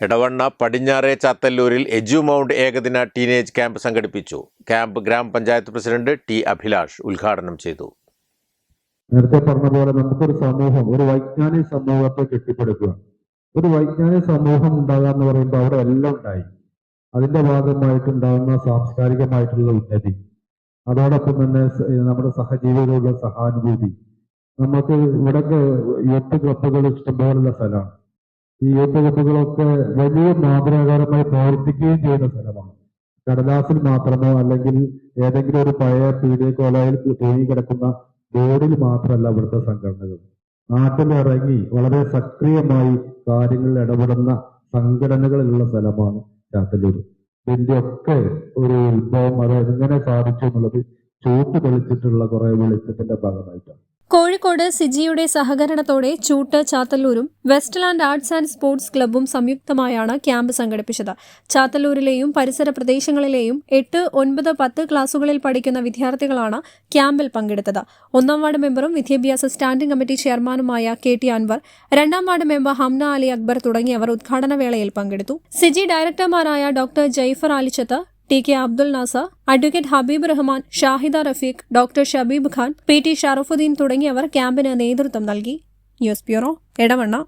എടവണ്ണ പടിഞ്ഞാറെ ചാത്തല്ലൂരിൽ edu mount ഏകദിന ടീനേജ് ക്യാമ്പ് സംഘടിപ്പിച്ചു. ക്യാമ്പ് ഗ്രാമപഞ്ചായത്ത് പ്രസിഡന്റ് ടി അഭിലാഷ് ഉദ്ഘാടനം ചെയ്തു. നേരത്തെ പറഞ്ഞ പോലെ നമുക്കൊരു സമൂഹം ഒരു വൈജ്ഞാനിക സമൂഹത്തെ കെട്ടിപ്പടുക്കുക. ഒരു വൈജ്ഞാനിക സമൂഹം ഉണ്ടാകുക എന്ന് പറയുമ്പോൾ അവിടെ എല്ലാം ഉണ്ടായി. അതിന്റെ ഭാഗമായിട്ടുണ്ടാകുന്ന സാംസ്കാരികമായിട്ടുള്ള ഉന്നതി. അതോടൊപ്പം തന്നെ നമ്മുടെ സഹജീവികളുടെ സഹാനുഭൂതി. നമുക്ക് ഇവിടെ യൂത്ത് ക്ലബുകൾ ഇഷ്ടംപോലുള്ള സ്ഥലമാണ്. ഈ യൂത്ത് ക്ലബുകളൊക്കെ വലിയ മാതൃകാപരമായി പ്രവർത്തിക്കുകയും ചെയ്യുന്ന സ്ഥലമാണ്. കടലാസിൽ മാത്രമോ അല്ലെങ്കിൽ ഏതെങ്കിലും ഒരു പഴയ പീഡിയ കോലയിൽ തൂങ്ങിക്കിടക്കുന്ന ബോർഡിൽ മാത്രമല്ല ഇവിടുത്തെ സംഘടനകൾ. നാട്ടിലിറങ്ങി വളരെ സക്രിയമായി കാര്യങ്ങളിൽ ഇടപെടുന്ന സംഘടനകളിലുള്ള സ്ഥലമാണ് ചാത്തല്ലൂർ ഇതിന്റെ ഒക്കെ ഒരു ഉത്ഭവം അത് എങ്ങനെ സാധിച്ചു എന്നുള്ളത് ചൂട്ട് തെളിച്ചിട്ടുള്ള കുറെ വെളിച്ചത്തിന്റെ ഭാഗമായിട്ടാണ്. കോഴിക്കോട് സിജിയുടെ സഹകരണത്തോടെ ചൂട്ട് ചാത്തല്ലൂരും വെസ്റ്റ്ലാൻഡ് ആർട്സ് ആൻഡ് സ്പോർട്സ് ക്ലബ്ബും സംയുക്തമായാണ് ക്യാമ്പ് സംഘടിപ്പിച്ചത്. ചാത്തല്ലൂരിലെയും പരിസര പ്രദേശങ്ങളിലെയും എട്ട് ഒൻപത് പത്ത് ക്ലാസുകളിൽ പഠിക്കുന്ന വിദ്യാർത്ഥികളാണ് ക്യാമ്പിൽ പങ്കെടുത്തത്. ഒന്നാം വാർഡ് മെമ്പറും വിദ്യാഭ്യാസ സ്റ്റാൻഡിംഗ് കമ്മിറ്റി ചെയർമാനുമായ കെ ടി അൻവർ രണ്ടാം വാർഡ് മെമ്പർ ഹംന അലി അക്ബർ തുടങ്ങിയവർ ഉദ്ഘാടന വേളയിൽ പങ്കെടുത്തു. Siji ഡയറക്ടർമാരായ doctor Jaifar Alichath T K Abdul NASA advocate Habeeb Rahman Shahida Rafeeq doctor Shabeeb Khan P T Sharafuddeen തുടങ്ങിയവർ ക്യാമ്പിന് നേതൃത്വം നൽകി. News bureau Edavanna.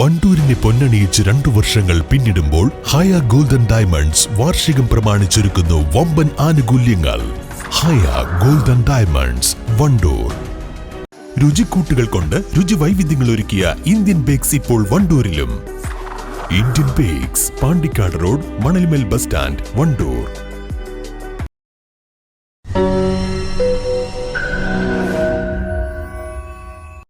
വണ്ടൂരിനെ പൊന്നണിയിച്ച് രണ്ടു വർഷങ്ങൾ പിന്നിടുമ്പോൾ ഹയ ഗോൾഡൻ ഡയമണ്ട്സ് വാർഷികം പ്രമാണിച്ചൊരുക്കുന്നു വമ്പൻ ആനുകൂല്യങ്ങൾ. Haya golden diamonds Wandoor. രുചിക്കൂട്ടുകൾ കൊണ്ട് രുചി വൈവിധ്യങ്ങൾ ഒരുക്കിയ ഇന്ത്യൻ ബേക്സ് ഇപ്പോൾ വണ്ടൂരിലും. Indian bakes Pandikkad road Manalmel bus stand Wandoor